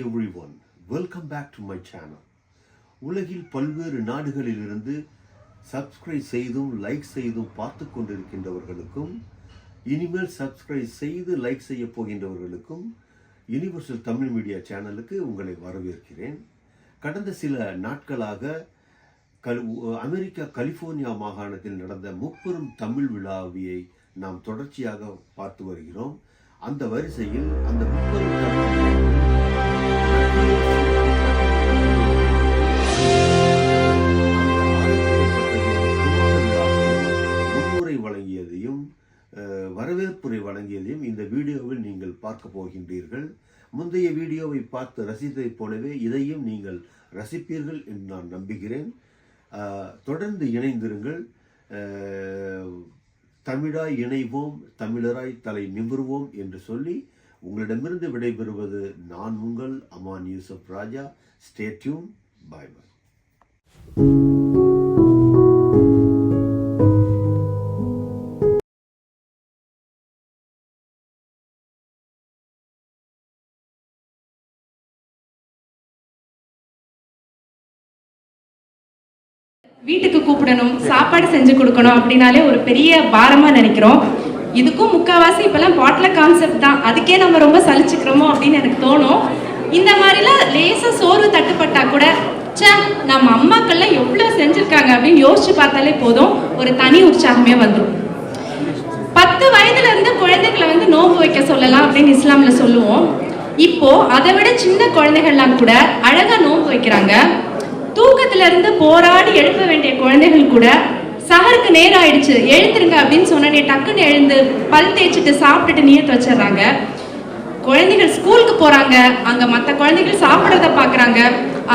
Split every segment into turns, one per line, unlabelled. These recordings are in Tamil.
Everyone welcome back to my channel உலகில் பல்வேறு நாடுகளிலிருந்து சப்ஸ்கிரைப் செய்தும் லைக் செய்தும் பார்த்து கொண்டிருக்கின்றவர்களுக்கும் இனிமேல் சப்ஸ்கிரைப் செய்து லைக் செய்ய போகின்றவர்களுக்கும் யுனிவர்சல் தமிழ் மீடியா சேனலுக்கு உங்களை வரவேற்கிறேன். கடந்த சில நாட்களாக கல் அமெரிக்கா கலிபோர்னியா மாகாணத்தில் நடந்த முப்பெரும் தமிழ் விழாவியை நாம் தொடர்ச்சியாக பார்த்து வருகிறோம். அந்த வரிசையில் அந்த முப்பெரும் வழங்கியதையும் வரவேற்புரை வழங்கியதையும் இந்த வீடியோவில் நீங்கள் பார்க்க போகின்றீர்கள். முந்தைய வீடியோவை பார்த்து ரசித்ததைப் போலவே இதையும் நீங்கள் ரசிப்பீர்கள் என்று நான் நம்புகிறேன். தொடர்ந்து இணைந்திருங்கள். தமிழாய் இணைவோம் தமிழராய் தலை நிமிர்வோம் என்று சொல்லி உங்களிடமிருந்து விடைபெறுவது நான் உங்கள் Aman Yusuf Raja. Stay tuned bye bye
வீட்டுக்கு கூப்பிடணும் சாப்பாடு செஞ்சு கொடுக்கணும் அப்படின்னாலே ஒரு பெரிய பாரமா நினைக்கிறோம். இதுக்கும் முக்காவாசி இப்பெல்லாம் பாட்டில் கான்செப்ட் தான். அதுக்கே நம்ம ரொம்ப சலிச்சுக்கிறோமோ அப்படின்னு எனக்கு தோணும். இந்த மாதிரிலாம் லேசாக சோறு தட்டுப்பட்டா கூட ச்சே நம்ம அம்மாக்கள்லாம் எவ்வளோ செஞ்சுருக்காங்க அப்படின்னு யோசிச்சு பார்த்தாலே போதும். ஒரு தனி உற்சாகமே வந்துடும் பத்து வயதுல இருந்து குழந்தைகளை வந்து நோன்பு வைக்க சொல்லலாம் அப்படின்னு இஸ்லாம்ல சொல்லுவோம். இப்போ அதை விட சின்ன குழந்தைகள்லாம் கூட அழகா நோன்பு வைக்கிறாங்க. தூக்கத்துல இருந்து போராடி எழுப்ப வேண்டிய குழந்தைகள் கூட சகருக்கு நேரம் ஆயிடுச்சு எழுந்துருங்க அப்படின்னு சொன்னனே டக்குன்னு எழுந்து பல் தேய்ச்சிட்டு சாப்பிட்டுட்டு நியத்து வச்சிடுறாங்க. குழந்தைகள் ஸ்கூலுக்கு போறாங்க அங்க மற்ற குழந்தைகள் சாப்பிட்றத பாக்குறாங்க.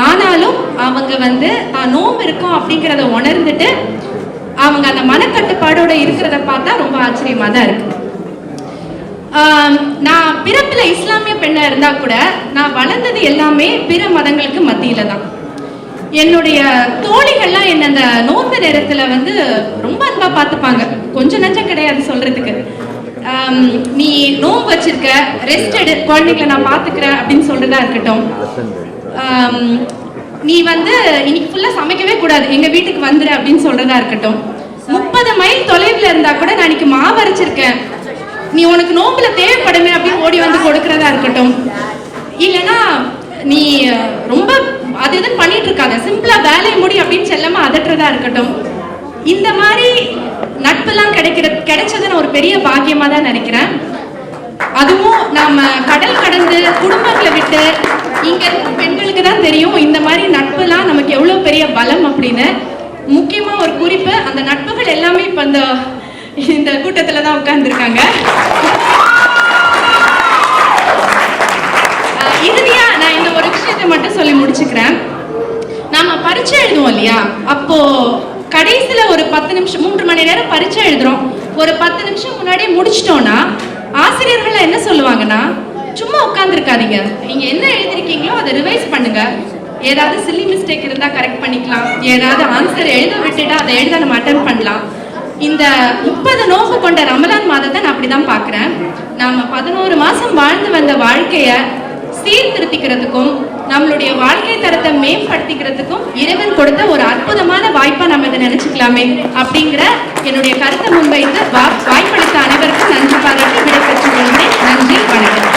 ஆனாலும் அவங்க வந்து தான் நோம்பு இருக்கும் அப்படிங்கிறத உணர்ந்துட்டு அவங்க அந்த மனக்கட்டுப்பாடோட இருக்கிறத பார்த்தா ரொம்ப ஆச்சரியமா தான் இருக்கு. நான் பிறப்பில் இஸ்லாமிய பெண்ணா இருந்தா கூட நான் வளர்ந்தது எல்லாமே பிற மதங்களுக்கு மத்தியில தான். என்னுடைய தோழிகள்லாம் என்ன அந்த நோன்பு நேரத்துல வந்து ரொம்ப அன்பா பார்த்துப்பாங்க. கொஞ்சம் நஞ்சம் கிடையாது சொல்றதுக்கு. நீ நோன்பு வச்சிருக்க ரெஸ்ட் எடு குழந்தைகளை நான் பாத்துக்கிறேன் அப்படின்னு சொல்றதா இருக்கட்டும். நீ வந்து இன்னைக்கு ஃபுல்லா சமைக்கவே கூடாது. எங்க வீட்டுக்கு வந்துரு அப்படின்னு சொல்றதா இருக்கட்டும். முப்பது மைல் தொலைவில் இருந்தா கூட நான் இன்னைக்கு மாவு அரைச்சிருக்கேன். நீ உனக்கு நோம்புல தேவைப்படுமே அப்படின்னு ஓடி வந்து கொடுக்கறதா இருக்கட்டும். இல்லைன்னா நீ ரொம்ப அது இதுன்னு பண்ணிட்டு இருக்காத சிம்பிளா வேலையை முடி அப்படின்னு செல்லமா அதட்டுறதா இருக்கட்டும். இந்த மாதிரி நட்பெல்லாம் கிடைக்கிற கிடைச்சது நான் ஒரு பெரிய பாக்கியமா தான் நினைக்கிறேன். அதுவும் நாம கடல் கடந்து குடும்பங்களை விட்டு இங்க இருக்கிற பெண்களுக்கு தான் தெரியும் இந்த மாதிரி நட்புலாம் நமக்கு எவ்வளவு பெரிய பலம் அப்படின்னு. முக்கியமா ஒரு குறிப்பு அந்த நட்புகள் எல்லாமே இப்ப இந்த இந்த கூட்டத்துல தான் உட்கார்ந்துருக்காங்க இறுதியா நான் இந்த மட்டும் சொல்லி முடிச்சுக்கிறேன். நாம பரீட்சை எழுதுவோம் இல்லையா? அப்போ கடைசியில ஒரு பத்து நிமிஷம் மூன்று மணி நேரம் பரீட்சை எழுதுறோம். ஒரு பத்து நிமிஷம் முன்னாடியே முடிச்சிட்டோம்னா ஆசிரியர்கள் என்ன சொல்லுவாங்கன்னா சும்மா உட்காந்துருக்காதீங்க நீங்க என்ன எழுதிருக்கீங்களோ அதை ரிவைஸ் பண்ணுங்க. ஏதாவது சில்லி மிஸ்டேக் இருந்தா கரெக்ட் பண்ணிக்கலாம். ஏதாவது ஆன்சர் எழுத விட்டுட்டா அதை எழுத நம்ம அட்டன் பண்ணலாம். இந்த முப்பது நோக்கு கொண்ட ரமலான் மாதத்தை நான் அப்படிதான் பாக்குறேன் நாம பதினோரு மாசம் வாழ்ந்து வந்த வாழ்க்கைய சீர்திருத்திக்கிறதுக்கும் நம்மளுடைய வாழ்க்கை தரத்தை மேம்படுத்திக்கிறதுக்கும் இறைவன் கொடுத்த ஒரு அற்புதமான வாய்ப்பா நம்ம இதை நினைச்சுக்கலாமே அப்படிங்கிற என்னுடைய கருத்தை முன்வைத்து வா- வாய்ப்பளித்த அனைவருக்கும் நன்றி பாராட்டி விடைபெற்றுக் கொள்கிறேன். நன்றி வணக்கம்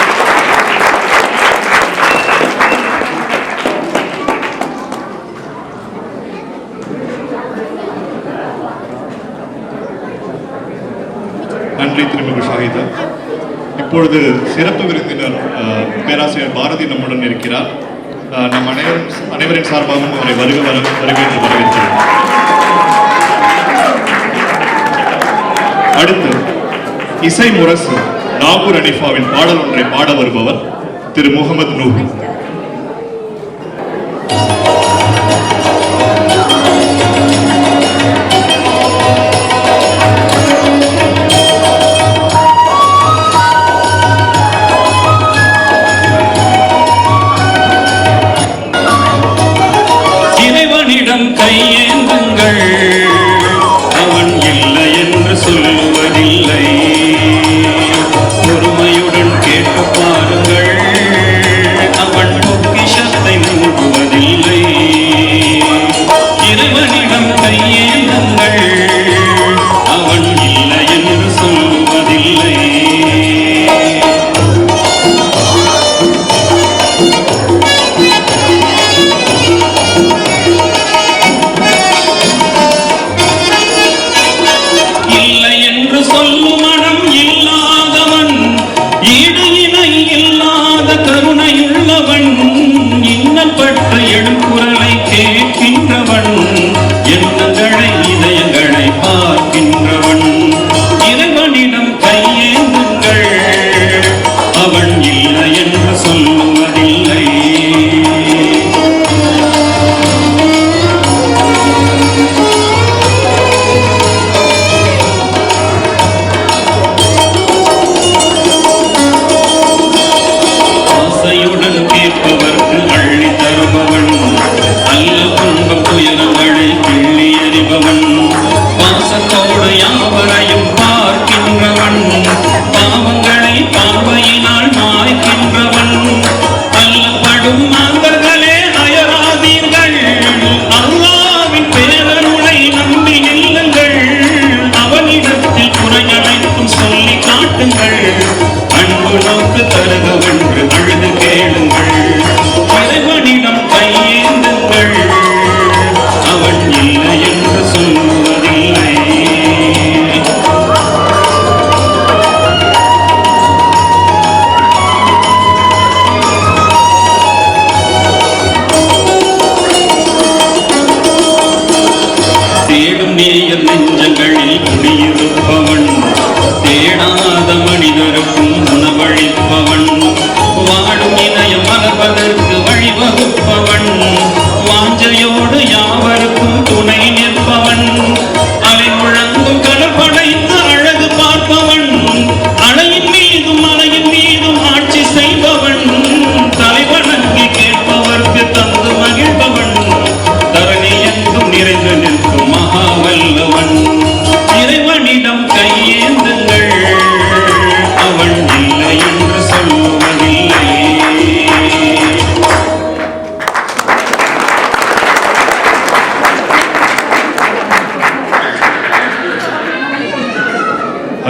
நன்றி திருமிகு ஷாஹிதா இப்பொழுது சிறப்பு விருந்தினர் அஹ், பேராசிரியர் பாரதி நம்முடன் இருக்கிறார். நம் அனைவரும் அனைவரின் சார்பாகவும் அவரை வருக வர வருகின்ற என்று வரவேற்கிறோம். அடுத்து இசை முரசு நாகூர் அனிஃபாவின் பாடல் ஒன்றை பாட வருபவர் திரு முகமது நூஹி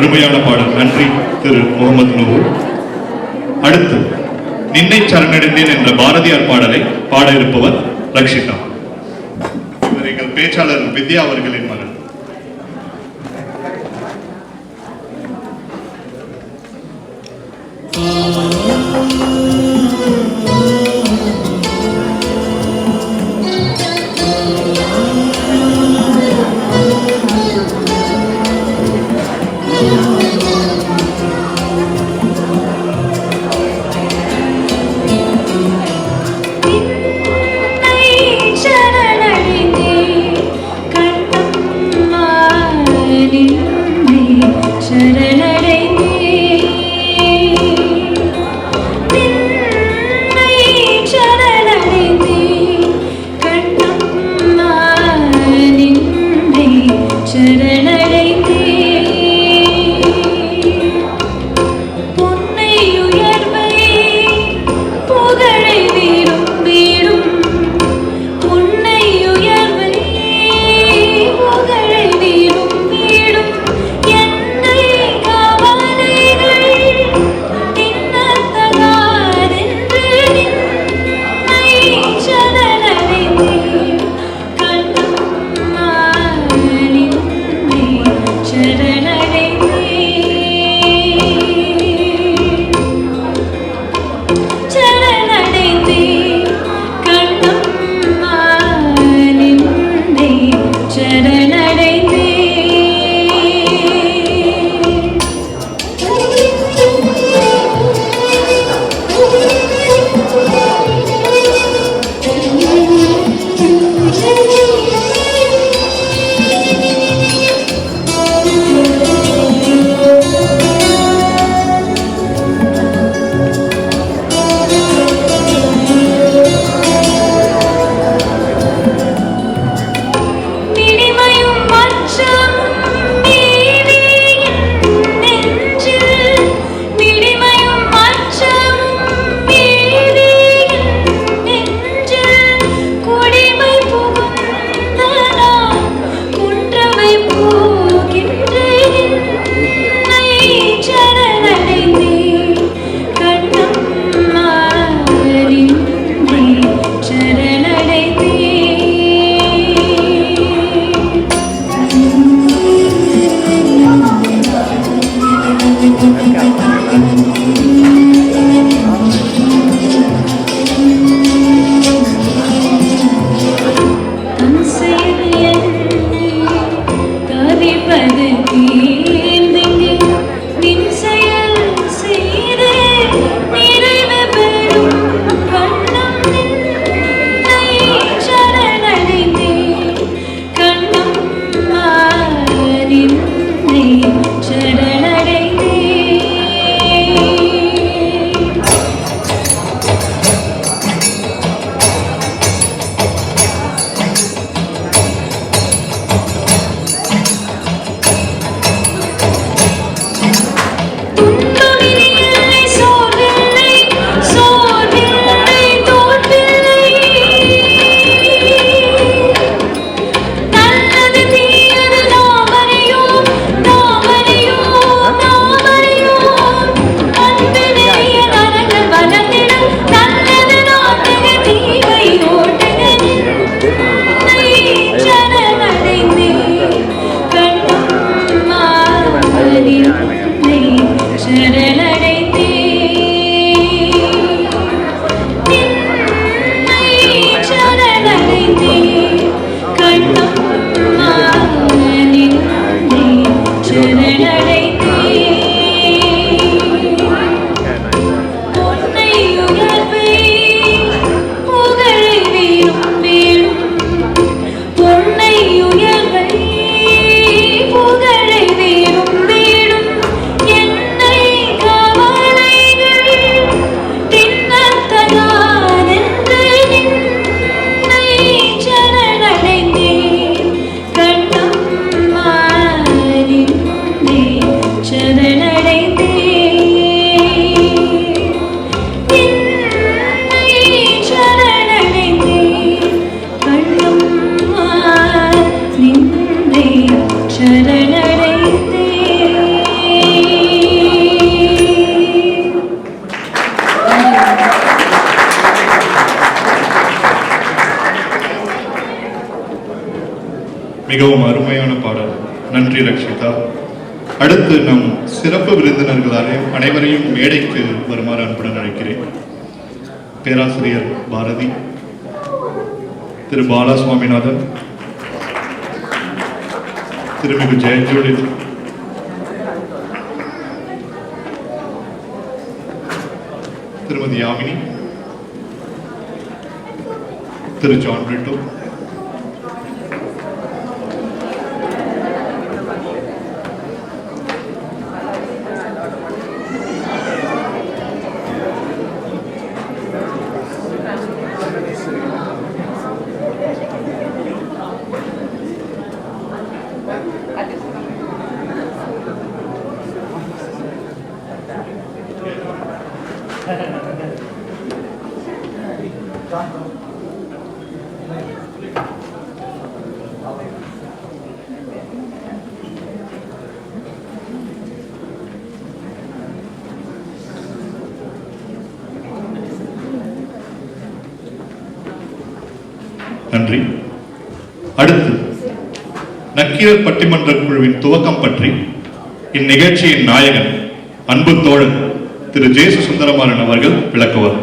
அருமையான பாடல். நன்றி திரு முகமது நூர் அடுத்து நின்னை சரணடைந்தேன் என்ற பாரதியார் பாடலை பாட இருப்பவர் ரக்ஷிதா. பேச்சாளர் வித்யா அவர்களின்
பேராசிரியர் பாரதி திரு பாலா சுவாமிநாதன் திருமிகு ஜெயஜோடி திருமதி யாமினி திரு ஜான் பிரிட்டோ நன்றி. அடுத்து நக்கீரர் பட்டிமன்ற குழுவின் துவக்கம் பற்றி இந்நிகழ்ச்சியின் நாயகன் அன்பு தோழன் திரு ஜேசு சுந்தரமாறன் அவர்கள் விளக்குவார்.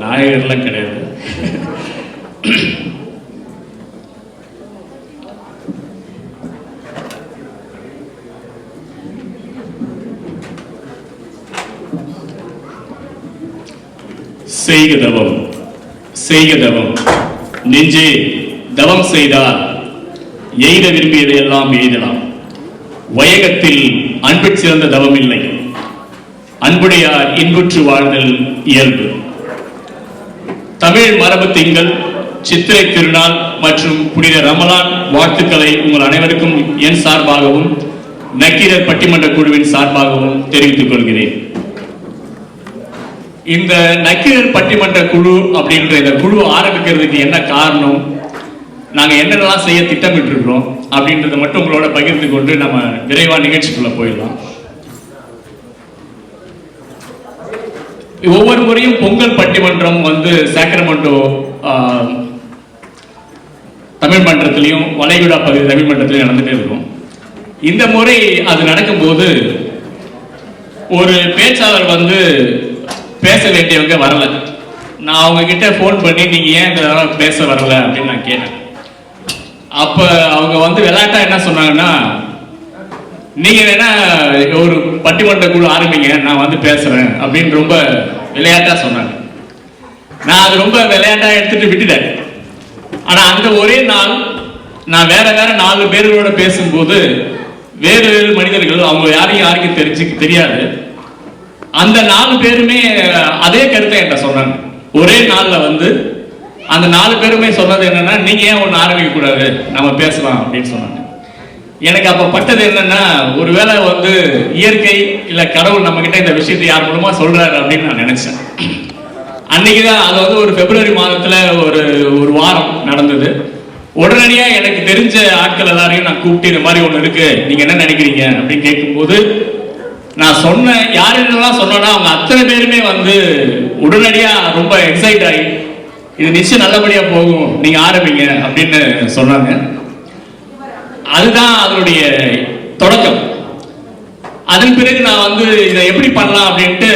நாயகர்லாம் கிடையாது. செய்க தவம் செய்க தவம். நெஞ்சே தவம் செய்தால் எய்த விரும்பியதையெல்லாம் எய்தலாம். வயகத்தில் அன்பிற் சிறந்த தவம் இல்லை. அன்புடையார் இன்புற்று வாழ்தல் இயல்பு. தமிழ் மரபு திங்கள் சித்திரை திருநாள் மற்றும் புனித ரமலான் வாழ்த்துக்களை உங்கள் அனைவருக்கும் என் சார்பாகவும் நக்கீரர் பட்டிமன்ற குழுவின் சார்பாகவும் தெரிவித்துக் கொள்கிறேன். இந்த நக்கீரர் பட்டிமன்ற குழு அப்படின்ற இந்த குழு ஆரம்பிக்கிறதுக்கு என்ன காரணம் நாங்க என்னென்னலாம் செய்ய திட்டமிட்டு இருக்கிறோம் அப்படின்றத மட்டும் உங்களோட பகிர்ந்து கொண்டு நம்ம விரைவா நிகழ்ச்சிக்குள்ள போயிடலாம். ஒவ்வொரு முறையும் பொங்கல் பட்டிமன்றம் வந்து சாக்ரமெண்டோ தமிழ் மன்றத்திலையும் வளைகுடா பகுதி தமிழ் மன்றத்திலையும் நடந்துட்டே இருக்கும். இந்த முறை அது நடக்கும்போது ஒரு பேச்சாளர் வந்து பேச வேண்டியவங்க வரல. நான் அவங்க கிட்ட ஃபோன் பண்ணி நீங்க ஏன் இந்த பேச வரல? அப்படின்னு நான் கேட்டேன். அப்ப அவங்க வந்து விளையாட்டா என்ன சொன்னாங்கன்னா நீங்க வேணா ஒரு பட்டிமன்ற குழு ஆரம்பிங்க நான் வந்து பேசுறேன் அப்படின்னு ரொம்ப விளையாட்டா சொன்னாங்க. நான் அது ரொம்ப விளையாட்டா எடுத்துட்டு விட்டுட்டேன். ஆனா அந்த ஒரே நாள் நான் வேற வேற நாலு பேர்களோட பேசும்போது வேறு வேறு மனிதர்கள் அவங்க யாரையும் யாருக்கும் தெரிஞ்சு தெரியாது. அந்த நாலு பேருமே அதே கருத்தை என்கிட்ட சொன்னாங்க. ஒரே நாள்ல வந்து அந்த நாலு பேருமே சொன்னது என்னன்னா நீங்க ஏன் ஒன்று ஆரம்பிக்க கூடாது நம்ம பேசலாம் அப்படின்னு சொன்னாங்க. எனக்கு அப்ப பட்டது என்னன்னா ஒருவேளை வந்து இயற்கை இல்ல கடவுள் நம்ம கிட்ட இந்த விஷயத்தை யார் மூலமா சொல்றாரு அப்படின்னு நான் நினைச்சேன். அன்னைக்குதான் அது வந்து ஒரு பிப்ரவரி மாதத்துல ஒரு ஒரு வாரம் நடந்தது. உடனடியா எனக்கு தெரிஞ்ச ஆட்கள் எல்லாரையும் நான் கூப்பிட்டு இந்த மாதிரி ஒண்ணு இருக்கு நீங்க என்ன நினைக்கிறீங்க? அப்படின்னு கேட்கும்போது நான் சொன்ன யாருன்னெல்லாம் சொன்னேன்னா அவங்க அத்தனை பேருமே வந்து உடனடியா ரொம்ப எக்ஸைட் ஆகி இது நிச்சயம் நல்லபடியா போகும் நீங்க ஆரம்பிங்க அப்படின்னு சொன்னாங்க. அதுதான் அதனுடைய தொடக்கம். அதன் பிறகு நான் வந்து இதை எப்படி பண்ணலாம் அப்படின்ட்டு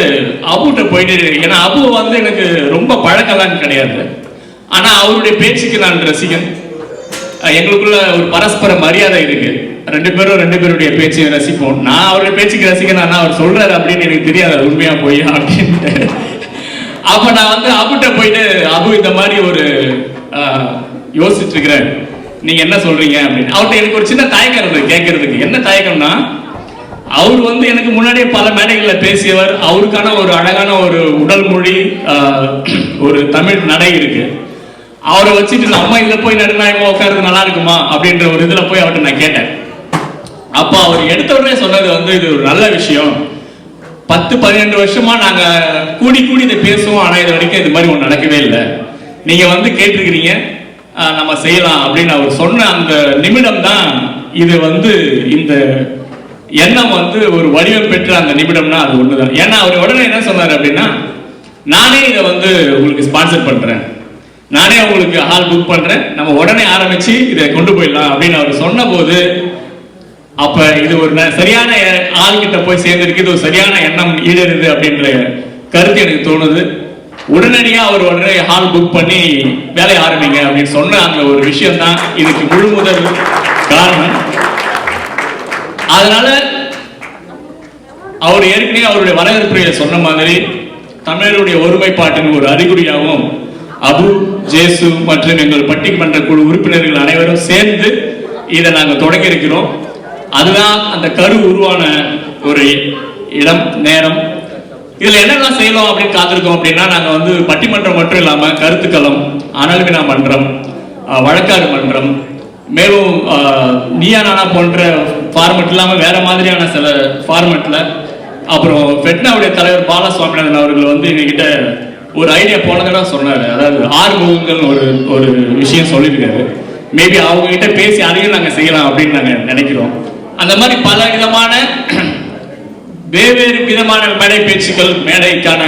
அபுட்ட போயிட்டு ஏன்னா அபு வந்து எனக்கு ரொம்ப பழக்கம்லாம் கிடையாது. ஆனால் அவருடைய பேச்சுக்கு நான் ரசிகன். எங்களுக்குள்ள ஒரு பரஸ்பர மரியாதை இருக்கு. ரெண்டு பேரும் ரெண்டு பேருடைய பேச்சையும் ரசிப்போம். நான் அவருடைய பேச்சுக்கு ரசிகன் ஆனால் அவர் சொல்றாரு அப்படின்னு எனக்கு தெரியாது. உண்மையா போய் அப்படின்ட்டு. அப்ப நான் வந்து அபுட்ட போயிட்டு அபு இந்த மாதிரி ஒரு அஹ், யோசிச்சுட்டு இருக்கிறேன் நீங்க என்ன சொல்றீங்க அப்படின்னு. அவர்கிட்ட எனக்கு ஒரு சின்ன தயக்கம் இருந்தது கேட்கறதுக்கு. என்ன தயக்கம்னா அவர் வந்து எனக்கு முன்னாடியே பல மேடைகளில் பேசியவர். அவருக்கான ஒரு அழகான ஒரு உடல் மொழி ஒரு தமிழ் நடை இருக்கு. அவரை வச்சுட்டு நம்ம இதில் போய் நடுநாயகமா உட்கார்றது நல்லா இருக்குமா அப்படின்ற ஒரு இதில் போய் அவர்கிட்ட நான் கேட்டேன். அப்போ அவர் எடுத்த உடனே சொன்னது வந்து இது ஒரு நல்ல விஷயம். பத்து பன்னிரெண்டு வருஷமா நாங்க கூடி கூடி இதை பேசுவோம். ஆனா இது வரைக்கும் இது மாதிரி ஒன்று நடக்கவே இல்லை. நீங்க வந்து கேட்டிருக்கிறீங்க. நம்ம செய்யலாம் அப்படின்னு அவர் சொன்ன அந்த நிமிடம் தான் இது வந்து இந்த எண்ணம் வந்து ஒரு வடிவம் பெற்ற அந்த நிமிடம்னா அது ஒண்ணுதான். ஏன்னா அவர் உடனே என்ன சொன்னார் அப்படின்னா நானே இதை வந்து உங்களுக்கு ஸ்பான்சர் பண்றேன். நானே உங்களுக்கு ஹால் புக் பண்றேன். நம்ம உடனே ஆரம்பிச்சு இதை கொண்டு போயிடலாம் அப்படின்னு அவர் சொன்னபோது அப்ப இது ஒரு ந- சரியான ஆள்கிட்ட போய் சேர்ந்திருக்கு இது ஒரு சரியான எண்ணம் ஈடுது அப்படின்ற கருத்து எனக்கு தோணுது. உடனடியா அவர் உடனே ஹால் புக் பண்ணி வேலையை ஆரம்பிங்க அப்படின்னு சொன்ன அந்த ஒரு விஷயம் தான் இதுக்கு முழு முதல் காரணம். அதனால அவர் ஏற்கனவே அவருடைய வரவேற்புரையில சொன்ன மாதிரி தமிழருடைய ஒருமைப்பாட்டின் ஒரு அறிகுறியாகவும் அபு ஜேசு மற்றும் எங்கள் பட்டிமன்ற குழு உறுப்பினர்கள் அனைவரும் சேர்ந்து இதை நாங்கள் தொடங்கி இருக்கிறோம் அதுதான் அந்த கரு உருவான ஒரு இடம் நேரம். இதுல என்னெல்லாம் செய்யலாம் அப்படின்னு காத்திருக்கோம் அப்படின்னா நாங்க வந்து பட்டிமன்றம் மட்டும் இல்லாம கருத்துக்களம் அனல்வினா மன்றம் வழக்காறு வழக்காடு மன்றம் மேலும் நியானானா நீயா நானா போன்ற ஃபார்மெட் இல்லாம வேற மாதிரியான சில ஃபார்மெட்ல அப்புறம் ஃபெட்னாவுடைய தலைவர் பாலசுவாமிநாதன் அவர்கள் வந்து எங்ககிட்ட ஒரு ஐடியா போன தடவை சொன்னாரு. அதாவது ஆறு முகங்கள் ஒரு ஒரு விஷயம் சொல்லியிருக்காரு. மேபி அவங்க கிட்ட பேசி அதையும் நாங்க செய்யலாம் அப்படின்னு நாங்க நினைக்கிறோம். அந்த மாதிரி பல விதமான வெவ்வேறு விதமான மேடை பேச்சுக்கள் மேடைக்கான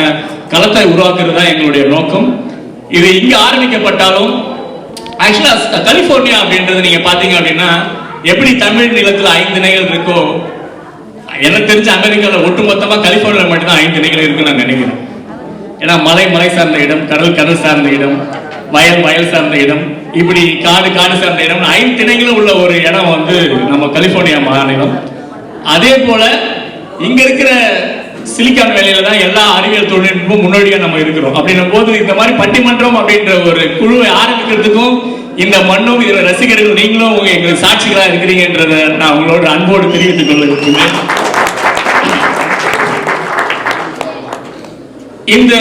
களத்தை உருவாக்குறது தான் எங்களுடைய நோக்கம். இது இங்க ஆரம்பிக்கப்பட்டாலும் ஆக்சுவலா கலிபோர்னியா அப்படின்றது நீங்க பாத்தீங்க அப்படின்னா எப்படி தமிழ் நிலத்துல ஐந்து நிலைகள் இருக்கோ எனக்கு தெரிஞ்ச அமெரிக்கால ஒட்டுமொத்தமா கலிபோர்னியா மட்டும்தான் ஐந்து நிலைகள் இருக்குன்னு நான் நினைக்கிறேன். ஏன்னா மலை மலை சார்ந்த இடம் கடல் கடல் சார்ந்த இடம் வயல் வயல் சார்ந்த இடம் இப்படி காடு காடு சார்ந்த இடம் ஐந்து திணைகளும் உள்ள ஒரு இடம் வந்து நம்ம கலிபோர்னியா மாநிலம். அதே போல இங்க இருக்கிற சிலிக்கான் வேலையில தான் எல்லா அறிவியல் தொழில்நுட்பமும் முன்னோடியா நம்ம இருக்கிறோம். அப்படின்னும் போது இந்த மாதிரி பட்டிமன்றம் அப்படின்ற ஒரு குழுவை ஆரம்பிக்கிறதுக்கும் இந்த மண்ணும் இதுல ரசிகர்கள் நீங்களும் எங்களுக்கு சாட்சிகளா இருக்கிறீங்கன்றத நான் உங்களோட அன்போடு தெரிவித்துக் கொள்ள இந்த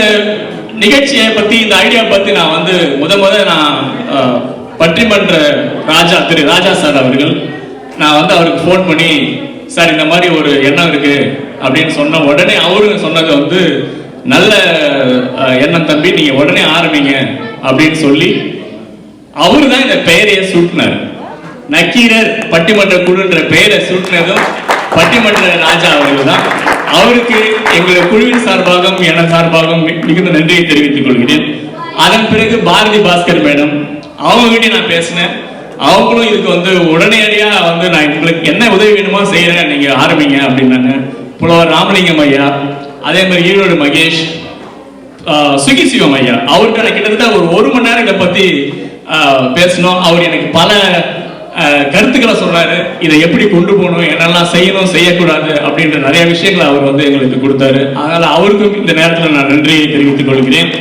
நிகழ்ச்சியை பத்தி இந்த ஐடியா பத்தி நான் வந்து முத முத நான் பட்டிமன்ற ராஜா திரு ராஜா சார் அவர்கள் நான் வந்து அவருக்கு ஃபோன் பண்ணி சார் இந்த மாதிரி ஒரு எண்ணம் இருக்கு அப்படின்னு சொன்ன உடனே அவரு சொன்னது வந்து நல்ல அஹ், எண்ணம் தம்பி நீங்க உடனே ஆரம்பிங்க அப்படின்னு சொல்லி அவரு தான் இந்த பெயரையே சூட்டினார். நக்கீரர் பட்டிமன்ற குழுன்ற பெயரை சூட்டினதும் பட்டிமன்ற ராஜா அவர்கள் தான். அவருக்கு எங்களுடைய குழுவின் சார்பாகவும் என சார்பாகவும் மிகுந்த நன்றியை தெரிவித்துக் கொள்கிறேன். அதன் பிறகு பாரதி பாஸ்கர் மேடம் அவங்ககிட்ட நான் பேசினேன். அவங்களும் இதுக்கு வந்து உடனடியாக வந்து நான் உங்களுக்கு என்ன உதவி வேணுமோ செய்கிறேன் நீங்கள் ஆரம்பிங்க அப்படின்னாங்க புலவர் ராமலிங்கம் ஐயா அதே மாதிரி ஈரோடு மகேஷ் சுகி சிவம் ஐயா அவர்கிட்ட கிட்டத்தட்ட ஒரு ஒரு மணி நேரம் இதை பற்றி பேசணும். அவர் எனக்கு பல கருத்துக்களை சொன்னாரு இதை எப்படி கொண்டு போகணும் என்னெல்லாம் செய்யணும் செய்யக்கூடாது அப்படின்ற நிறைய விஷயங்களை அவர் வந்து எங்களுக்கு கொடுத்தாரு. அதனால அவருக்கும் இந்த நேரத்தில் நான் நன்றியை தெரிவித்துக் கொள்கிறேன்.